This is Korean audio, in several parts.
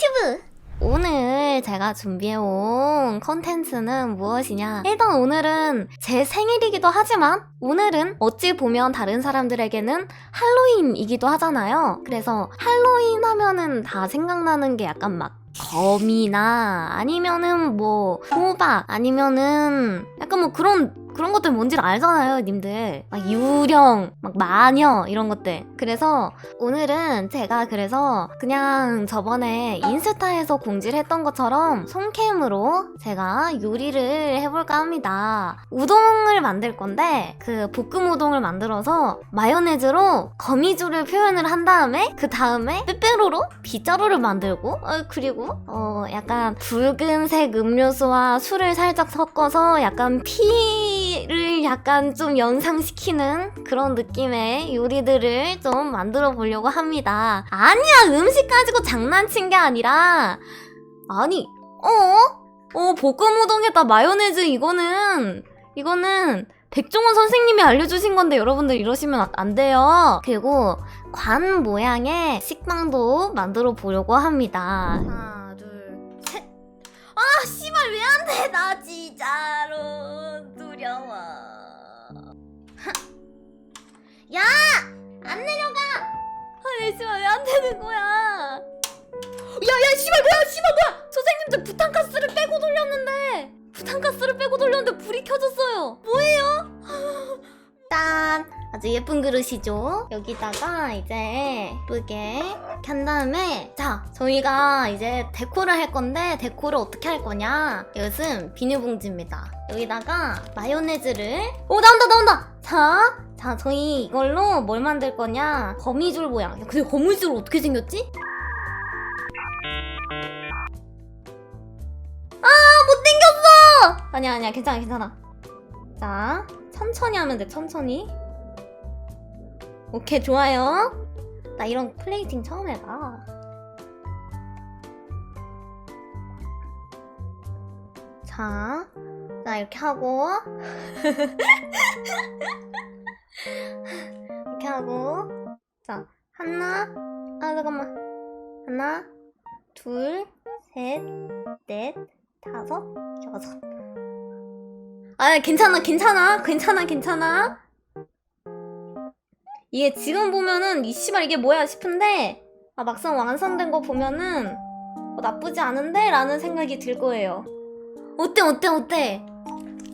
유튜브! 오늘 제가 준비해온 컨텐츠는 무엇이냐? 일단 오늘은 제 생일이기도 하지만 오늘은 어찌 보면 다른 사람들에게는 할로윈이기도 하잖아요. 그래서 할로윈 하면은 다 생각나는 게 약간 막 거미나 아니면은 뭐 호박 아니면은 약간 뭐 그런 그런 것들 뭔지 알잖아요, 님들. 막 유령, 막 마녀 이런 것들. 그래서 오늘은 제가 그래서 그냥 저번에 인스타에서 공지를 했던 것처럼 손캠으로 제가 요리를 해볼까 합니다. 우동을 만들 건데 그 볶음 우동을 만들어서 마요네즈로 거미줄을 표현을 한 다음에 그 다음에 빼빼로로 빗자루를 만들고 어, 그리고 어 약간 붉은색 음료수와 술을 살짝 섞어서 약간 피를 약간 좀 연상시키는 그런 느낌의 요리들을 좀 만들어 보려고 합니다. 아니야 음식 가지고 장난친 게 아니라 아니 어? 어 볶음 우동에다 마요네즈 이거는 이거는 백종원 선생님이 알려주신 건데 여러분들 이러시면 아- 안 돼요. 그리고 관 모양의 식빵도 만들어 보려고 합니다. 하나, 둘, 셋. 아, 씨발 왜 안 돼? 나 진짜로 야, 안 내려가. 아, 씨발 왜안 되는 거야? 야 야 씨발 뭐야 씨발 뭐야 선생님들 부탄가스를 빼고 돌렸는데 부탄가스를 빼고 돌렸는데 불이 켜졌어 아주 예쁜 그릇이죠 여기다가 이제 예쁘게 켠 다음에 자 저희가 이제 데코를 할 건데 데코를 어떻게 할 거냐 이것은 비닐봉지입니다 여기다가 마요네즈를 오 나온다 나온다 자, 자 저희 이걸로 뭘 만들 거냐 거미줄 모양 야, 근데 거미줄 어떻게 생겼지? 못생겼어! 아니야, 아니야, 괜찮아, 괜찮아. 자, 천천히 하면 돼, 천천히. 오케이, 좋아요. 나 이런 플레이팅 처음 해봐. 자, 자, 이렇게 하고. 이렇게 하고. 자, 하나, 아, 잠깐만. 하나, 둘, 셋, 넷, 다섯, 여섯. 아, 괜찮아, 괜찮아, 괜찮아, 괜찮아. 이게 지금 보면은 이 씨발 이게 뭐야 싶은데 아, 막상 완성된 거 보면은 어, 나쁘지 않은데? 라는 생각이 들 거예요. 어때, 어때, 어때?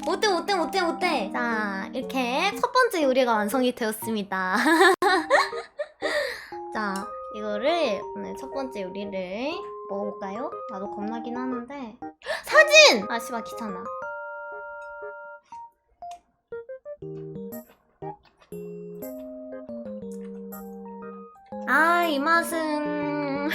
어때, 어때, 어때, 어때? 자, 이렇게 첫 번째 요리가 완성이 되었습니다. 자, 이거를 오늘 첫 번째 요리를 먹어볼까요? 나도 겁나긴 하는데 사진! 아 씨발 귀찮아 아이 맛은.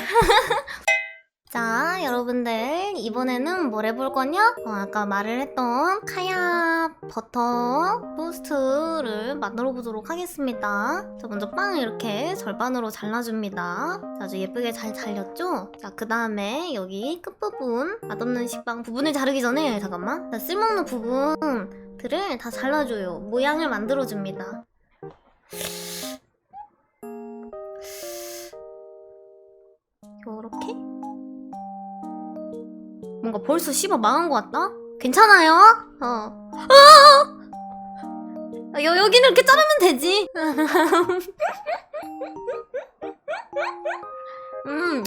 자 여러분들 이번에는 뭘 해볼 거냐? 어, 아까 말을 했던 카야 버터 토스트를 만들어 보도록 하겠습니다. 자 먼저 빵을 이렇게 절반으로 잘라줍니다. 자, 아주 예쁘게 잘 잘렸죠? 자 그 다음에 여기 끝부분 맛없는 식빵 부분을 자르기 전에 잠깐만. 자, 쓸모없는 부분들을 다 잘라줘요. 모양을 만들어줍니다 뭔가 벌써 씹어 망한 것 같다? 괜찮아요? 어. 아! 아, 여, 여기는 이렇게 자르면 되지. 음,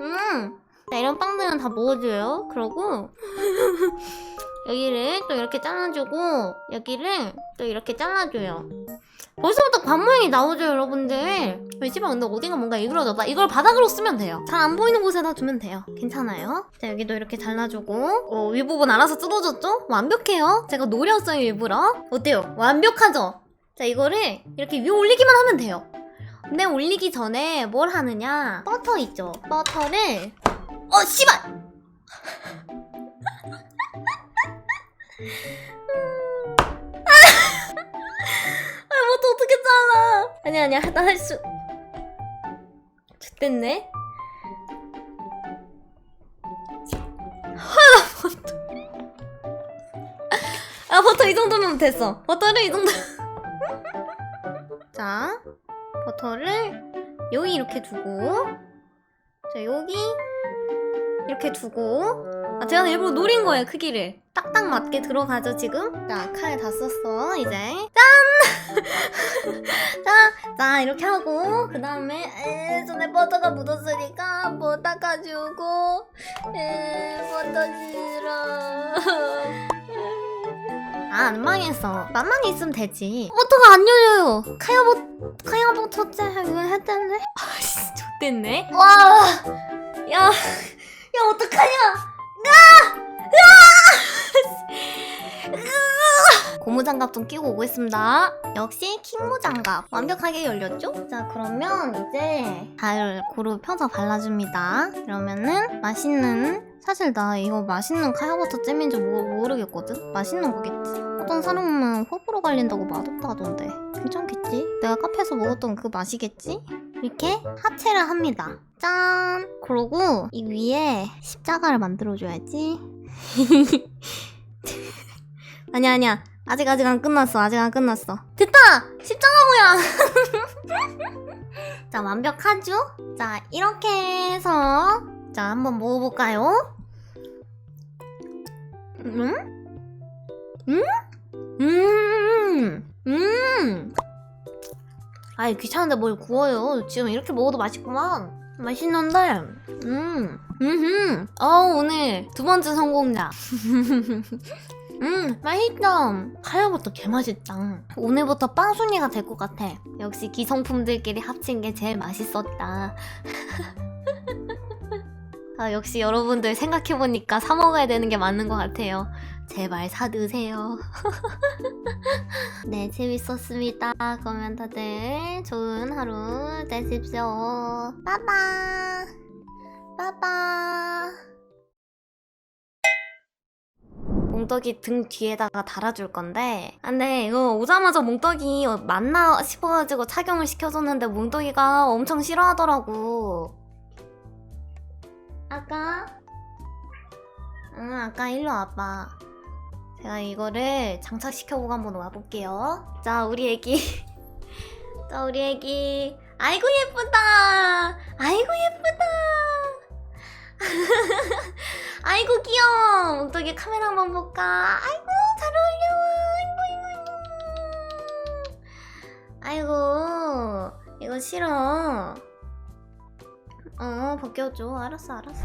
음. 자, 이런 빵들은 다 먹어줘요. 그러고, 여기를 또 이렇게 잘라주고, 여기를 또 이렇게 잘라줘요. 벌써부터 관 모양이 나오죠, 여러분들. 왜 집에 근데 어딘가 뭔가 일그러졌다. 이걸 바닥으로 쓰면 돼요. 잘 안 보이는 곳에다 두면 돼요. 괜찮아요. 자, 여기도 이렇게 잘라주고, 어, 윗부분 알아서 뜯어졌죠? 완벽해요. 제가 노렸어요, 일부러. 어때요? 완벽하죠? 자, 이거를 이렇게 위에 올리기만 하면 돼요. 근데 올리기 전에 뭘 하느냐? 버터 있죠? 버터를, 어, 씨발! 아, 뭐또 어떻게 잘라? 아니 아니야, 나 할 수. 됐네. 버터. 아 버터 이 정도면 됐어. 버터를 이 정도. 자, 버터를 여기 이렇게 두고, 자 여기 이렇게 두고 아, 제가 일부러 노린 거예요 크기를 딱딱 맞게 들어가죠 지금 자 칼 다 썼어 이제 짠! 자, 자 이렇게 하고 그 다음에 손에 버터가 묻었으니까 뭐 닦아주고 에 버터 싫어 아, 안 망했어. 만만히 있으면 되지. 버터가 안 열려요. 카야버, 카야버 첫째 이거 했는데? 아씨, 좋댔네. 와, 야, 야, 어떡하냐? 고무장갑 좀 끼고 오겠습니다. 역시 킹무장갑. 완벽하게 열렸죠? 자, 그러면 이제 잘 고루 펴서 발라줍니다. 그러면은 맛있는 사실 나 이거 맛있는 카야버터 잼인지 모, 모르겠거든? 맛있는 거겠지? 어떤 사람은 호불호 갈린다고 맛없다 하던데 괜찮겠지? 내가 카페에서 먹었던 그 맛이겠지? 이렇게 하체를 합니다 짠! 그러고 이 위에 십자가를 만들어줘야지 아니야 아니야 아직 아직 안 끝났어 아직 안 끝났어 됐다! 십자가 모양 자 완벽하죠? 자 이렇게 해서 자 한번 먹어볼까요? 음? 음? 음, 음. 아이 귀찮은데 뭘 구워요. 지금 이렇게 먹어도 맛있구만. 맛있는데, 음, 음, 어 오늘 두 번째 성공자. 음, 맛있다. 하야부터 개 맛있다. 오늘부터 빵순이가 될 것 같아. 역시 기성품들끼리 합친 게 제일 맛있었다. 아, 역시 여러분들 생각해보니까 사 먹어야 되는 게 맞는 것 같아요. 제발 사드세요. 네, 재밌었습니다. 그러면 다들 좋은 하루 되십시오. 빠빠. 빠빠. 몽떡이 등 뒤에다가 달아줄 건데 아, 근데 이거 오자마자 몽떡이 맞나 싶어가지고 착용을 시켜줬는데 몽떡이가 엄청 싫어하더라고 아까 응 아까 일로 와봐 제가 이거를 장착시켜보고 한번 와볼게요. 자, 우리 애기. 자, 우리 애기. 아이고, 예쁘다. 아이고, 예쁘다. 아이고, 귀여워. 어떻게 카메라 한번 볼까? 아이고, 잘 어울려. 아이고, 아이고. 이거 싫어. 어, 벗겨줘. 알았어, 알았어.